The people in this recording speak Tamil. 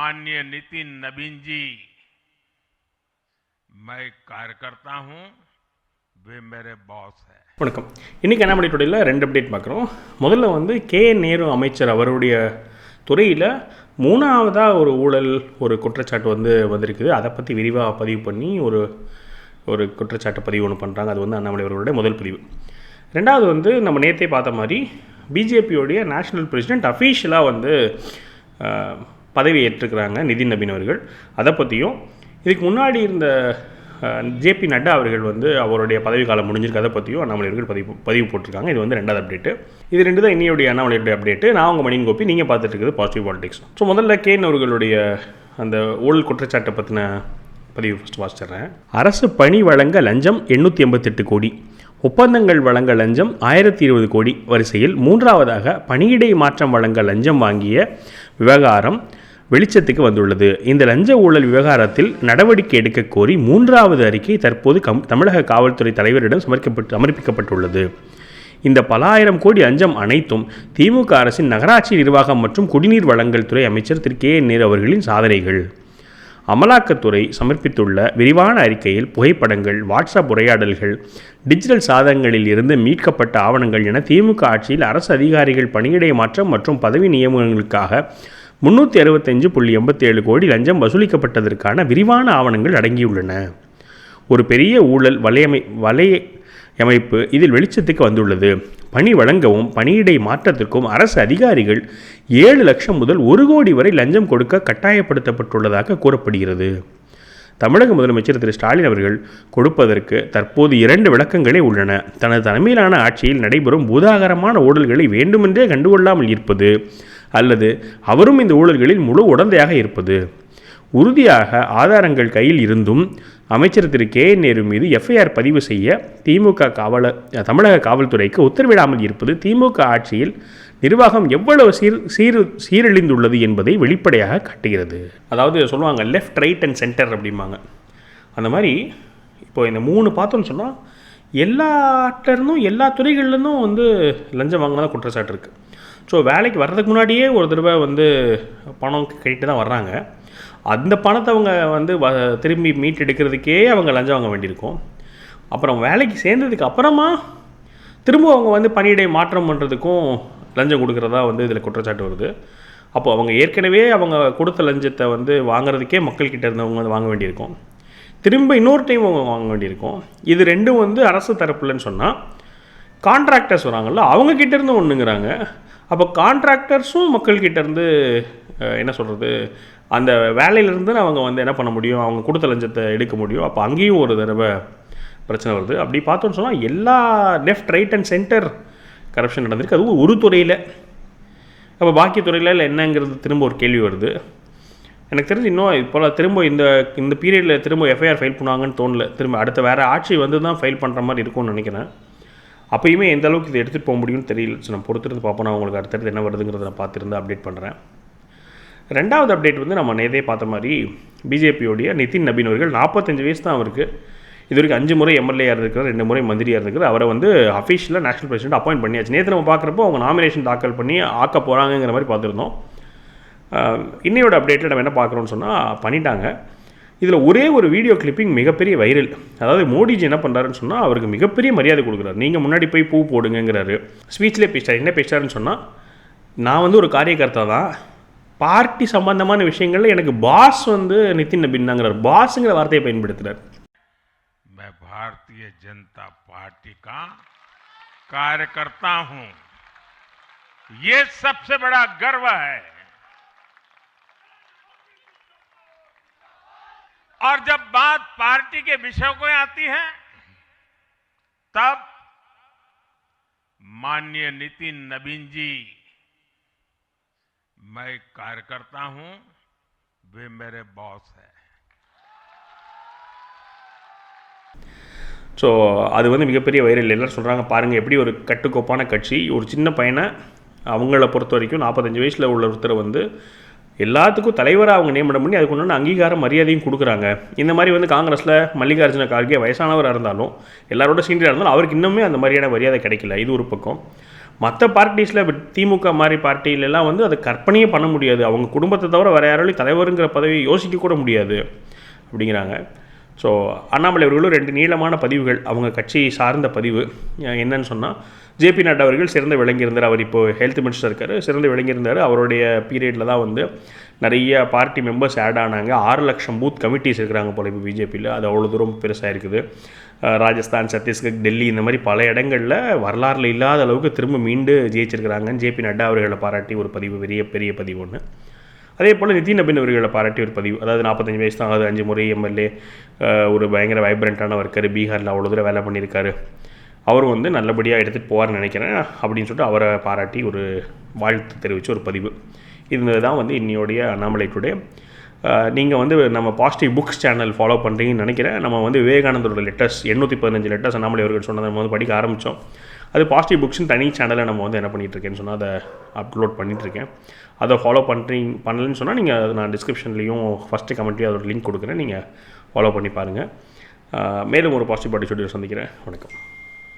माननीय नितिन नवीन जी मैं कार्यकर्ता हूं वे मेरे बॉस हैं வணக்கம் இன்றைக்கி என்ன டுடேயில் ரெண்டு அப்டேட் பார்க்குறோம் முதல்ல வந்து கே நேரு அமைச்சர் அவருடைய துறையில் மூணாவதாக ஒரு ஊழல் ஒரு குற்றச்சாட்டு வந்து வந்திருக்குது அதை பற்றி விரிவாக பதிவு பண்ணி ஒரு ஒரு குற்றச்சாட்டு பதிவு ஒன்று பண்ணுறாங்க அது வந்து அண்ணாமலை அவர்களுடைய முதல் பதிவு ரெண்டாவது வந்து நம்ம நேற்றே பார்த்த மாதிரி பிஜேபியோடைய நேஷனல் பிரசிடென்ட் அஃபீஷியலாக வந்து அஹ், பதவி ஏற்றுக்கிறாங்க நிதின் நபீன் அவர்கள். அதை பற்றியும் இதுக்கு முன்னாடி இருந்த ஜேபி நட்டா அவர்கள் வந்து அவருடைய பதவி காலம் முடிஞ்சிருக்கதை அதை பற்றியும் அண்ணாமலை அவர்கள் பதிவு பதிவு போட்டிருக்காங்க. இது வந்து ரெண்டாவது அப்டேட்டு இது ரெண்டு தான் இன்னையுடைய அண்ணாமலையுடைய அப்டேட்டு நான் உங்கள் மணியன் கோப்பி நீங்கள் பார்த்துட்டு இருக்குது பாசிட்டிவ் பாலிடிக்ஸ் ஸோ முதல்ல கேன் அவர்களுடைய அந்த ஊழல் குற்றச்சாட்டை பற்றின பதிவு ஃபஸ்ட் வாசிச்சிட்றேன். அரசு பணி வழங்க லஞ்சம் எண்ணூற்றி எண்பத்தெட்டு கோடி. ஒப்பந்தங்கள் வழங்க லஞ்சம் ஆயிரத்தி இருபது கோடி. வரிசையில் மூன்றாவதாக பணியிடை மாற்றம் வழங்க லஞ்சம் வாங்கிய விவகாரம் வெளிச்சத்துக்கு வந்துள்ளது. இந்த லஞ்ச ஊழல் விவகாரத்தில் நடவடிக்கை எடுக்க கோரி மூன்றாவது அறிக்கை தற்போது கம் தமிழக காவல்துறை தலைவரிடம் சமர்க்கப்பட்டு சமர்ப்பிக்கப்பட்டுள்ளது. இந்த பல ஆயிரம் கோடி லஞ்சம் அனைத்தும் திமுக அரசின் நகராட்சி நிர்வாகம் மற்றும் குடிநீர் வழங்கல் துறை அமைச்சர் திரு. கே. நேரு அவர்களின் சாதனைகள். அமலாக்கத்துறை சமர்ப்பித்துள்ள விரிவான அறிக்கையில் புகைப்படங்கள் வாட்ஸ்அப் உரையாடல்கள் டிஜிட்டல் சாதனங்களில் இருந்து மீட்கப்பட்ட ஆவணங்கள் என திமுக ஆட்சியில் அரசு அதிகாரிகள் பணியிடை மாற்றம் மற்றும் பதவி நியமனங்களுக்காக முன்னூற்றி அறுபத்தஞ்சு புள்ளி எண்பத்தேழு கோடி லஞ்சம் வசூலிக்கப்பட்டதற்கான விரிவான ஆவணங்கள் அடங்கியுள்ளன. ஒரு பெரிய ஊழல் வலையமை வலையமைப்பு இதில் வெளிச்சத்துக்கு வந்துள்ளது. பணி வழங்கவும் பணியிடை மாற்றத்திற்கும் அரசு அதிகாரிகள் ஏழு லட்சம் முதல் ஒரு கோடி வரை லஞ்சம் கொடுக்க கட்டாயப்படுத்தப்பட்டுள்ளதாக கூறப்படுகிறது. தமிழக முதலமைச்சர் திரு. ஸ்டாலின் அவர்கள் கொடுப்பதற்கு தற்போது இரண்டு விளக்கங்களே உள்ளன. தனது தலைமையிலான ஆட்சியில் நடைபெறும் பூதாகரமான ஊழல்களை வேண்டுமென்றே கண்டுகொள்ளாமல் இருப்பது அல்லது அவரும் இந்த ஊழல்களில் முழு உடந்தையாக இருப்பது. உறுதியாக ஆதாரங்கள் கையில் இருந்தும் அமைச்சர் திரு. கே. என். நேரு மீது எஃப்ஐஆர் பதிவு செய்ய திமுக காவல தமிழக காவல்துறைக்கு உத்தரவிடாமல் இருப்பது திமுக ஆட்சியில் நிர்வாகம் எவ்வளவு சீர் சீர் சீரழிந்துள்ளது என்பதை வெளிப்படையாக காட்டுகிறது. அதாவது சொல்லுவாங்க லெஃப்ட் ரைட் அண்ட் சென்டர் அப்படிம்பாங்க. அந்த மாதிரி இப்போ இந்த மூணு பார்த்தோன்னு சொன்னால் எல்லாட்டிலருந்தும் எல்லா துறைகள்லேருந்தும் வந்து லஞ்சம் வாங்கினா குற்றச்சாட்டு இருக்குது ஸோ வேலைக்கு வர்றதுக்கு முன்னாடியே ஒரு தடவை வந்து பணம் கட்டிட்டு தான் வர்றாங்க. அந்த பணத்தை அவங்க வந்து வ திரும்பி மீட் எடுக்கிறதுக்கே அவங்க லஞ்சம் வாங்க வேண்டியிருக்கும். அப்புறம் வேலைக்கு சேர்ந்ததுக்கு அப்புறமா திரும்ப அவங்க வந்து பணியிடை மாற்றம் பண்ணுறதுக்கும் லஞ்சம் கொடுக்குறதா வந்து இதில் குற்றச்சாட்டு வருது. அப்போ அவங்க ஏற்கனவே அவங்க கொடுத்த லஞ்சத்தை வந்து வாங்குறதுக்கே மக்கள்கிட்ட இருந்தவங்க வந்து வாங்க வேண்டியிருக்கும். திரும்ப இன்னொரு டைம் அவங்க வாங்க வேண்டியிருக்கும். இது ரெண்டும் வந்து அரசு தரப்புலன்னு சொன்னால் கான்ட்ராக்டர்ஸ் வராங்கல்ல அவங்க இருந்து ஒன்றுங்கிறாங்க அப்போ கான்ட்ராக்டர்ஸும் மக்கள்கிட்ட இருந்து என்ன சொல்கிறது அந்த வேலையிலேருந்து அவங்க வந்து என்ன பண்ண முடியும்? அவங்க கொடுத்த லஞ்சத்தை எடுக்க முடியும். அப்போ அங்கேயும் ஒரு தடவை பிரச்சனை வருது. அப்படி பார்த்தோன்னு சொன்னால் எல்லா left right and centre corruption நடந்திருக்கு. அதுவும் ஒரு துறையில். அப்போ பாக்கி துறையில் இல்லை என்னங்கிறது திரும்ப ஒரு கேள்வி வருது. எனக்கு தெரிஞ்சு இன்னும் இப்போ திரும்ப இந்த இந்த பீரியடில் திரும்ப எஃப்ஐஆர் ஃபைல் பண்ணுவாங்கன்னு தோணல. திரும்ப அடுத்த வேறு ஆட்சி வந்து தான் ஃபைல் பண்ணுற மாதிரி இருக்கும்னு நினைக்கிறேன். அப்பயுமே எந்த அளவுக்கு இதை எடுத்துகிட்டு போக முடியும்னு தெரியல. ஸோ நான் பொறுத்திருந்து பார்ப்போம். நான் உங்களுக்கு அடுத்தடுத்து என்ன வருதுங்கிறத நான் பார்த்துருந்து அப்டேட் பண்ணுறேன் ரெண்டாவது அப்டேட் வந்து நம்ம நேதே பார்த்த மாதிரி பிஜேபியோடைய நிதின் நபீன் அவர்கள் நாற்பத்தஞ்சு வயசு தான் அவருக்கு. இது வரைக்கும் அஞ்சு முறை எம்எல்ஏயாக இருந்திருக்காரு ரெண்டு முறை மந்திரியாக இருந்திருக்காரு அவரை வந்து அஃபீஷியலாக நேஷனல் பிரசிடென்ட் அப்பாயிண்ட் பண்ணியாச்சு. நேற்று நம்ம பார்க்குறப்போ அவங்க நாமினேஷன் தாக்கல் பண்ணி ஆக்க போகிறாங்கங்கிற மாதிரி பார்த்துருந்தோம். இன்னையோட அப்டேட்டில் நம்ம என்ன பார்க்குறோம்னு சொன்னால் பண்ணிட்டாங்க. இதில் ஒரே ஒரு வீடியோ கிளிப்பிங் மிகப்பெரிய வைரல் அதாவது மோடிஜி என்ன பண்ணுறாருன்னு சொன்னால் அவருக்கு மிகப்பெரிய மரியாதை கொடுக்குறாரு நீங்கள் முன்னாடி போய் பூ போடுங்கங்கிறாரு ஸ்பீச்லேயே பேசிட்டார் என்ன பேசிட்டாருன்னு சொன்னால் நான் வந்து ஒரு காரியகர்த்தா தான் பார்ட்டி சம்பந்தமான விஷயங்களில் எனக்கு பாஸ் வந்து நிதின் நபின்னாங்கிறார் பாஸுங்கிற வார்த்தையை பயன்படுத்துகிறார் मैं भारतीय जनता पार्टी का कार्यकर्ता हूं ये सबसे बड़ा गर्व है और जब बात पार्टी के विषयों को आती है तब माननीय नितिन नवीन जी मैं कार्यकर्ता हूं वे मेरे बॉस हैं ஸோ அது வந்து மிகப்பெரிய வைரல் எல்லாரும் சொல்கிறாங்க பாருங்கள் எப்படி ஒரு கட்டுக்கோப்பான கட்சி ஒரு சின்ன பையனை அவங்கள பொறுத்த வரைக்கும் நாற்பத்தஞ்சு வயசில் உள்ள ஒருத்தரை வந்து எல்லாத்துக்கும் தலைவராக அவங்க நியமனம் பண்ணி அதுக்கு உண்டான அங்கீகாரம் மரியாதையும் கொடுக்குறாங்க. இந்த மாதிரி வந்து காங்கிரஸில் மல்லிகார்ஜுன கார்கே வயசானவராக இருந்தாலும் எல்லாரோட சீனியராக இருந்தாலும் அவருக்கு இன்னுமே அந்த மாதிரியான மரியாதை கிடைக்கல. இது ஒரு பக்கம். மற்ற பார்ட்டிஸில் திமுக மாதிரி பார்ட்டியிலலாம் வந்து அதை கற்பனையே பண்ண முடியாது. அவங்க குடும்பத்தை தவிர வேறு யாராலையும் தலைவருங்கிற பதவியை யோசிக்க கூட முடியாது. அப்படிங்கிறாங்க. ஸோ அண்ணாமலை அவர்களும் ரெண்டு நீளமான பதிவுகள் அவங்க கட்சி சார்ந்த பதிவு என்னன்னு சொன்னால் ஜேபி நட்டா அவர்கள் சிறந்து விளங்கியிருந்தார். அவர் இப்போ ஹெல்த் மினிஸ்டர் இருக்கார். சிறந்து விளங்கியிருந்தார். அவருடைய பீரியடில் தான் வந்து நிறைய பார்ட்டி மெம்பர்ஸ் ஆட் ஆனாங்க. ஆறு லட்சம் பூத் கமிட்டிஸ் இருக்கிறாங்க போல இப்போ பிஜேபியில் அது அவ்வளோ தூரம் பெருசாக இருக்குது. ராஜஸ்தான் சத்தீஸ்கர் டெல்லி இந்த மாதிரி பல இடங்களில் வரலாறில் இல்லாத அளவுக்கு திரும்ப மீண்டு ஜெயிச்சிருக்கிறாங்க ஜேபி நட்டா அவர்களை பாராட்டி ஒரு பதிவு பெரிய பெரிய பதிவு ஒன்று அதே போல் நிதின் நபின் அவர்களை பாராட்டி ஒரு பதிவு. அதாவது நாற்பத்தஞ்சு வயசு தான் ஆகுது. அஞ்சு முறை எம்எல்ஏ ஒரு பயங்கர வைப்ரண்ட்டான ஒர்க்கர் பீகாரில் அவ்வளோ தூரம் வேலை பண்ணியிருக்காரு. அவரும் வந்து நல்லபடியாக எடுத்துகிட்டு போவார்னு நினைக்கிறேன் அப்படின்னு சொல்லிட்டு அவரை பாராட்டி ஒரு வாழ்த்து தெரிவித்த ஒரு பதிவு. இது தான் வந்து இன்னையோடைய அண்ணாமலை டுடே நீங்கள் வந்து நம்ம பாசிட்டிவ் புக்ஸ் சேனல் ஃபாலோ பண்ணுறீங்கன்னு நினைக்கிறேன். நம்ம வந்து விவேகானந்தரோட லெட்டர்ஸ் எண்ணூற்றி பதினஞ்சு லெட்டர்ஸ் அண்ணாமலை அவர்கள் சொன்னதை நம்ம வந்து படிக்க ஆரம்பித்தோம் அது பாசிட்டிவ் புக்ஸ்னு தனி சேனலை நம்ம வந்து என்ன பண்ணிகிட்ருக்கேன்னு சொன்னால் அதை அப்லோட் பண்ணிகிட்ருக்கேன் அதை ஃபாலோ பண்ணுறீங்க பண்ணலன்னு சொன்னால் நீங்கள் நான் டிஸ்கிரிப்ஷன்லேயும் ஃபஸ்ட்டு கமெண்ட்லேயும் அதோட லிங்க் கொடுக்குறேன். நீங்கள் ஃபாலோ பண்ணி பாருங்கள் மேலும் ஒரு பாசிட்டிவ் பாட்டி சொல்லி சந்திக்கிறேன். வணக்கம்.